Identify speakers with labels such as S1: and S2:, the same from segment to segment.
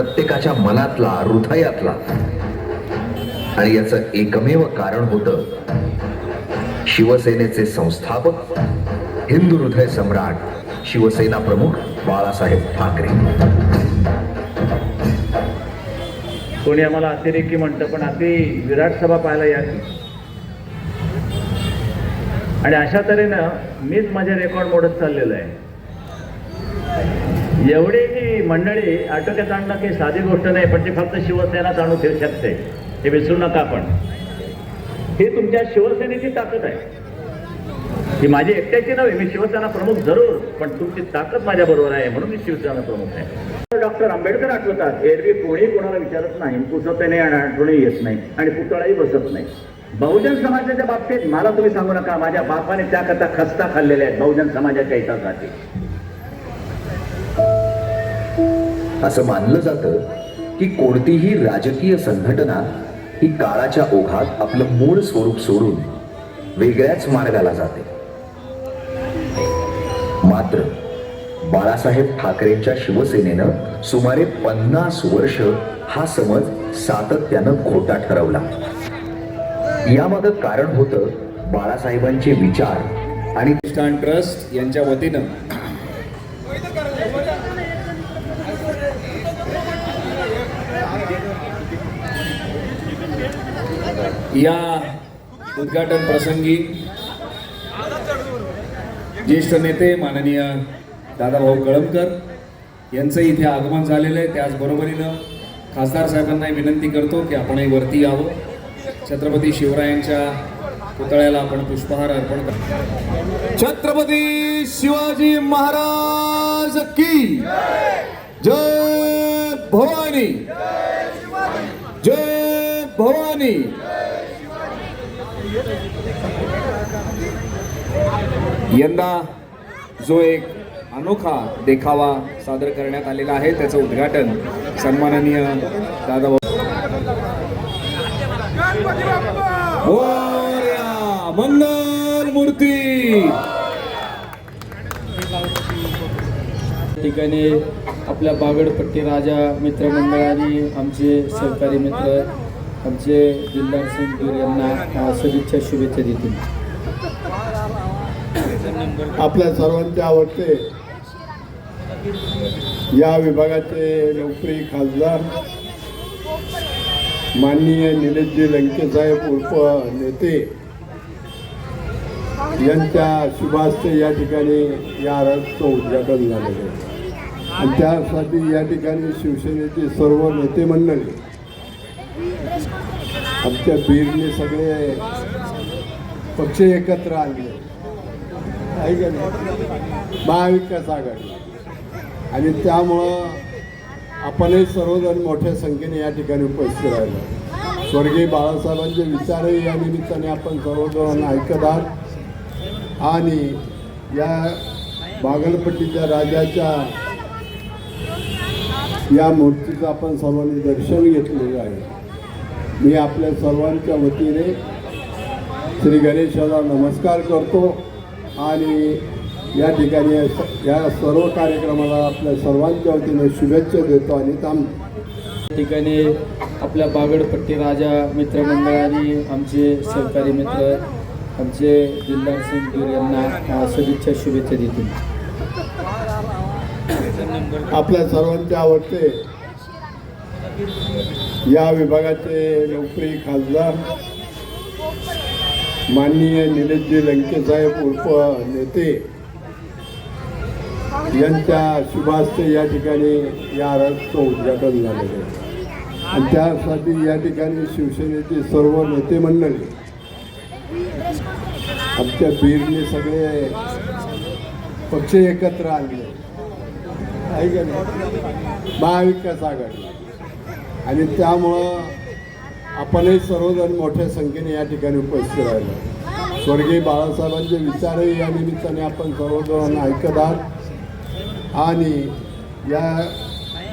S1: प्रत्येकाच्या मनातला हृदयातला. आणि याचं एकमेव कारण होतं शिवसेनेचे संस्थापक हिंदू हृदय सम्राट शिवसेना प्रमुख बाळासाहेब ठाकरे.
S2: कोणी आम्हाला अतिरेकी म्हणतं पण अति विराट सभा पाहायला या आणि अशा तऱ्हेनं मीच माझे रेकॉर्ड मोडत चाललेलं आहे. एवढी ही मंडळी आटोक्यात आणणं काही साधी गोष्ट नाही पण ती फक्त शिवसेनाच आणू ठेवू शकते. हे विसरू नका आपण. ही तुमच्या शिवसेनेची ताकद आहे. ही माझी एकट्याची नव्हे मी शिवसेना प्रमुख जरूर पण तुमची ताकद माझ्या बरोबर आहे म्हणून मी शिवसेना प्रमुख आहे. डॉक्टर आंबेडकर आठवतात एरवी कोणी कोणाला विचारत नाही पुसतेने नाही आणि आठवणही येत नाही आणि पुतळाही बसत नाही. बहुजन समाजाच्या बाबतीत मला तुम्ही सांगू नका माझ्या बापाने त्याकरता खस्ता खाल्लेल्या आहेत बहुजन समाजाच्या हितासाठी.
S1: असं मानलं जातं की कोणतीही राजकीय संघटना ही काळाच्या ओघात आपलं मूळ स्वरूप सोडून वेगळ्याच मार्गाला जाते. मात्र बाळासाहेब ठाकरेंच्या शिवसेनेनं सुमारे पन्नास वर्ष हा समज सातत्यानं खोटा ठरवला. यामागं कारण होतं बाळासाहेबांचे विचार आणि
S3: ट्रस्ट यांच्या वतीनं या उद्घाटन प्रसंगी ज्येष्ठ नेते माननीय दादाभाऊ कळमकर यांचं इथे आगमन झालेलं आहे. त्याचबरोबरीनं खासदार साहेबांनाही विनंती करतो की आपणही वरती यावं. छत्रपती शिवरायांच्या पुतळ्याला आपण पुष्पहार अर्पण करतो.
S4: छत्रपती शिवाजी महाराज की जय भवानी. जय भवानी.
S3: यंदा जो एक अनोखा देखावा सादर करण्यात आलेला आहे त्याचं उद्घाटन सन्माननीय दादा
S4: मंगल मूर्ती!
S5: ठिकाणी आपल्या बागडपट्टी राजा मित्रमंडळाने आमचे सहकारी मित्र आमचे दिलदार सिंग यांना अ, सदिच्छा शुभेच्छा देतील
S6: आपल्या सर्वांचे आवडते. या विभागाचे नोकरी खासदार माननीय निलेशजी लंकेसाहेब उर्फ नेते यांच्या शुभास्ते या ठिकाणी या रथचं उद्घाटन झालेलं आहे. आणि त्यासाठी या ठिकाणी शिवसेनेचे सर्व नेते मंडळी आमच्या बीडने सगळे पक्ष एकत्र आणले. आहे का नाही? महाविकास आघाडी आणि त्यामुळं आपणही सर्वजण मोठ्या संख्येने या ठिकाणी उपस्थित राहिलो. स्वर्गीय बाळासाहेबांचे विचारही या निमित्ताने आपण सर्वजण ऐकत आहात. आणि या बागलपट्टीच्या राजाच्या या मूर्तीचं आपण सर्वांनी दर्शन घेतलेलं आहे. मी आपल्या सर्वांच्या वतीने श्री गणेशाला नमस्कार करतो. आणि या ठिकाणी या सर्व कार्यक्रमाला आपल्या सर्वांच्या वतीने शुभेच्छा देतो आणि थांबतो
S5: ठिकाणी आपल्या बागडपट्टी राजा मित्रमंडळाने आमचे सहकारी मित्र आमचे दिलदार सिंग गिर यांना सदिच्छा शुभेच्छा देतील
S6: आपल्या सर्वांचे आवडते या विभागाचे नोकरी खासदार माननीय निलेशजी लंकेसाहेब उर्फ नेते यांच्या शुभास्ते या ठिकाणी या रथचं उद्घाटन झालेलं आहे. आणि त्यासाठी या ठिकाणी शिवसेनेचे सर्व नेते मंडळी आमच्या बीरने सगळे पक्ष एकत्र आणले. आहे का नाही? महाविकास आघाडी. आणि त्यामुळं आपणही सर्वजण मोठ्या संख्येने या ठिकाणी उपस्थित राहिलो. स्वर्गीय बाळासाहेबांचे विचारही या निमित्ताने आपण सर्वजण ऐकत आहात. आणि या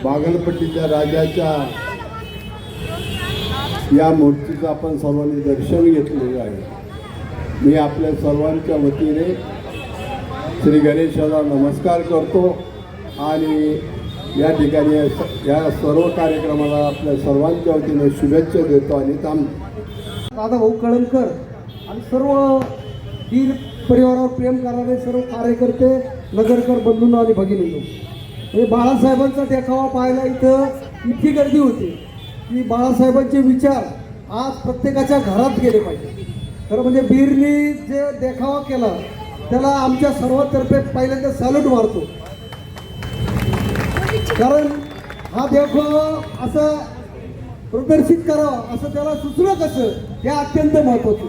S6: बागलपट्टीच्या राजाच्या या मूर्तीचं आपण सर्वांनी दर्शन घेतलेलं आहे. मी आपल्या सर्वांच्या वतीने श्री गणेशाला नमस्कार करतो आणि या ठिकाणी या सर्व कार्यक्रमाला आपल्या सर्वांच्या वतीने शुभेच्छा देतो आणि थांब.
S7: दादाभाऊ कळमकर आणि सर्व वीर परिवारावर प्रेम करणारे सर्व कार्यकर्ते नगरकर बंधूंना आणि भगिनींनो. हे बाळासाहेबांचा देखावा पाहायला इथं इतकी गर्दी होती की बाळासाहेबांचे विचार आज प्रत्येकाच्या घरात गेले पाहिजे. खरं म्हणजे बीरनी जे देखावा केला त्याला आमच्या सर्वातर्फे पहिल्यांदा सॅल्यूट मारतो. कारण हा देवभाव असा प्रदर्शित करावं असं त्याला सुचलं कसं हे अत्यंत महत्वाचं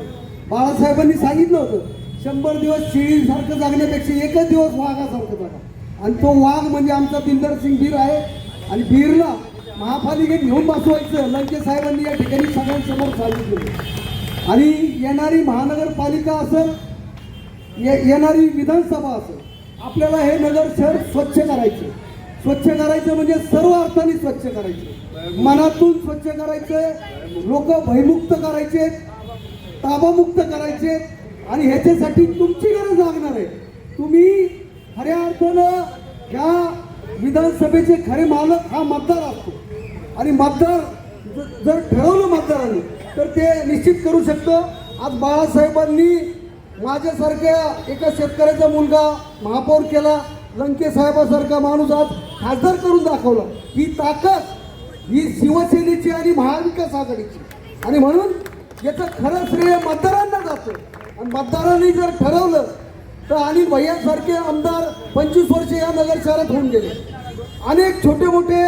S7: बाळासाहेबांनी सांगितलं होतं शंभर दिवस शिळीसारखं जगण्यापेक्षा एकच दिवस वाघासारखं जागा. आणि तो वाघ म्हणजे आमचा बिंदर सिंग बीर आहे. आणि बीरला महापालिकेत घेऊन बसवायचं लंके साहेबांनी या ठिकाणी सगळ्यांसमोर सांगितलं. आणि येणारी महानगरपालिका असं ये- येणारी विधानसभा असं आपल्याला हे नगर शहर स्वच्छ करायचे. स्वच्छ करायचं म्हणजे सर्व अर्थाने स्वच्छ करायचे. मनातून स्वच्छ करायचे लोक भयमुक्त करायचे. ताबामुक्त करायचे. आणि ह्याच्यासाठी तुमची गरज लागणार आहे. तुम्ही खऱ्या अर्थानं ह्या विधानसभेचे खरे मालक हा मतदार असतो. आणि मतदार जर ठरवलं मतदारांनी तर ते निश्चित करू शकतं. आज बाळासाहेबांनी माझ्यासारख्या एका शेतकऱ्याचा मुलगा महापौर केला. लंके साहेबासारखा माणूस आज खासदार करून दाखवलं. ही ताकद ही शिवसेनेची आणि महाविकास आघाडीची. आणि म्हणून याचं खरं श्रेय मतदारांना जातं आणि मतदारांनी जर ठरवलं तर आणि भैयासारखे आमदार पंचवीस वर्ष या नगर शहरात होऊन गेले. अनेक छोटे मोठे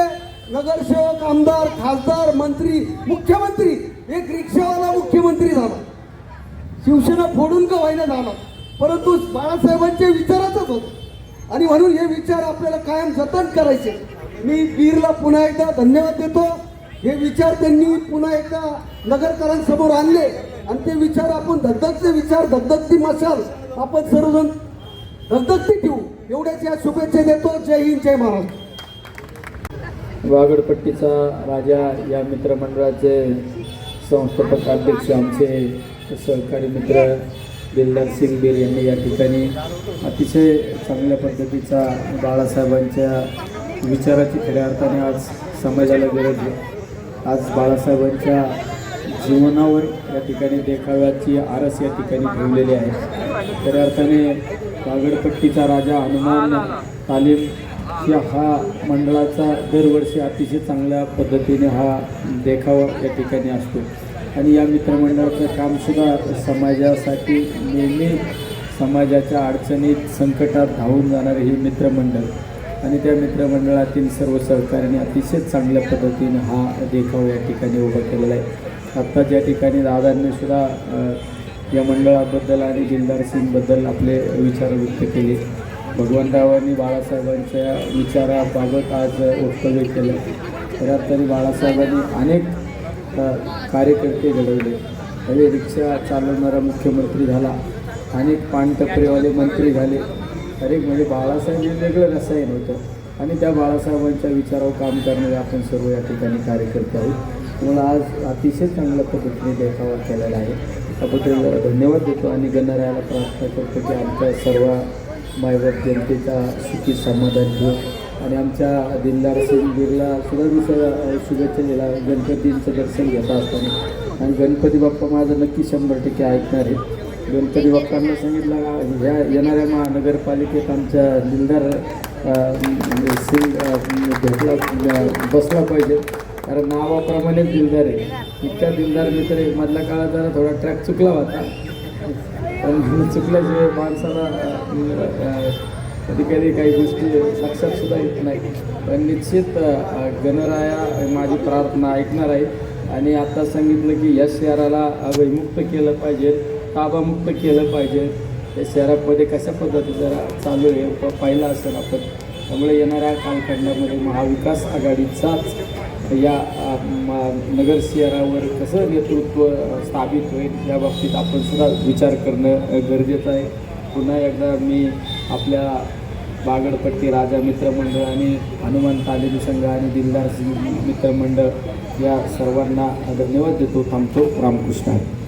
S7: नगरसेवक आमदार खासदार मंत्री मुख्यमंत्री एक रिक्षावाला मुख्यमंत्री झाला. शिवसेना फोडून का व्हायला झाला. परंतु बाळासाहेबांच्या विचारातच होत. आणि म्हणून हे विचार आपल्याला कायम जतन करायचे. मी वीरला पुन्हा एकदा धन्यवाद देतो. हे विचार त्यांनी पुन्हा एकदा नगरकरांसमोर आणले. आणि ते विचार आपण धगधगचे विचार धगधगती मशाल. आपण सर्वजण धगधगती ठेवू. एवढ्याच या शुभेच्छा देतो. जय हिंद जय महाराष्ट्र.
S5: वागडपट्टीचा राजा या मित्रमंडळाचे संस्थापक अध्यक्ष आमचे सहकारी मित्र दिलदार सिंग बीर यांनी या ठिकाणी अतिशय चांगल्या पद्धतीचा बाळासाहेबांच्या विचाराची खऱ्या अर्थाने आज समाजाला गरज आहे. आज बाळासाहेबांच्या जीवनावर या ठिकाणी देखाव्याची आरस या ठिकाणी ठेवलेली आहे. खऱ्या अर्थाने कागडपट्टीचा राजा हनुमान तालीम या हा मंडळाचा दरवर्षी अतिशय चांगल्या पद्धतीने हा देखावा या ठिकाणी असतो. आणि या मित्रमंडळाचं कामसुद्धा समाजासाठी नेहमी समाजाच्या अडचणीत संकटात धावून जाणारे हे मित्रमंडळ आणि त्या मित्रमंडळातील सर्व सहकार्याने अतिशय चांगल्या पद्धतीने हा देखाव या ठिकाणी उभा केलेला आहे. आत्ताच या ठिकाणी दादांनी सुद्धा या मंडळाबद्दल आणि दिलदार सिंगबद्दल आपले विचार व्यक्त केले. भगवंतरावांनी बाळासाहेबांच्या विचाराबाबत आज वक्तव्य केलं. खऱ्या अर्थाने बाळासाहेबांनी अनेक कार्यकर्ते घडवले. हवे रिक्षा चालवणारा मुख्यमंत्री झाला. अनेक पानटपरीवाले मंत्री झाले. अनेक म्हणजे बाळासाहेब हे वेगळं रसायन होतं. आणि त्या बाळासाहेबांच्या विचारावर काम करणारे आपण सर्व या ठिकाणी कार्यकर्ते आहोत. तुम्हाला आज अतिशय चांगल्या पद्धतीने देखावा केलेला आहे. त्याबद्दल धन्यवाद देतो आणि गणरायाला प्रार्थना करतो की आमच्या सर्व मायबाप जनतेचा सुखी समाधान ठेवू आणि आमच्या दिलदार सिंग बिर्ला सुद्धा मी शुभेच्छा दिला. गणपतींचं दर्शन घेता असताना. आणि गणपती बाप्पा माझं नक्की शंभर टक्के ऐकणार आहे गणपती बाप्पांना सांगितलं ह्या येणाऱ्या महानगरपालिकेत आमच्या दिलदार म्हणजे सिंग भेटला बसला पाहिजे. कारण नावाप्रमाणेच दिलदार आहे. इतका दिलदार मित्र आहे मधल्या काळात जरा थोडा ट्रॅक चुकला होता. पण चुकल्याशिवाय माणसाला कधी कधी काही गोष्टी लक्षात सुद्धा येत नाही. पण निश्चित गणराया माझी प्रार्थना ऐकणार आहे. आणि आता सांगितलं की या शहराला अभयमुक्त केलं पाहिजे. ताबामुक्त केलं पाहिजे. या शहरामध्ये कशा पद्धती जरा चालू आहे प- पाहिलं असेल आपण. त्यामुळे येणाऱ्या कालखंडामध्ये महाविकास आघाडीचाच या नगर शहरावर कसं नेतृत्व स्थापित होईल या बाबतीत आपण सुद्धा विचार करणं गरजेचं आहे. पुन्हा एकदा मी आपल्या बागडपट्टी राजा मित्रमंडळ आणि हनुमान तालीम संघ आणि दिलदार मित्रमंडळ या सर्वांना धन्यवाद देतो थांबतो. रामकृष्ण. आहे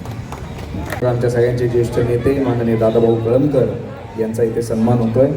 S1: आमच्या सगळ्यांचे ज्येष्ठ नेते माननीय दादाभाऊ कळमकर यांचा इथे सन्मान होतोय.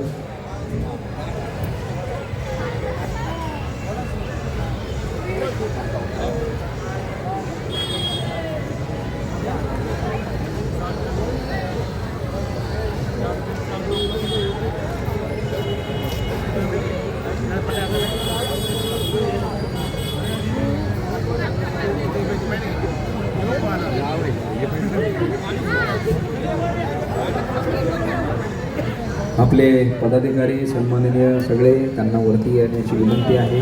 S3: आपले पदाधिकारी सन्माननीय सगळे त्यांना वरती येण्याची विनंती आहे.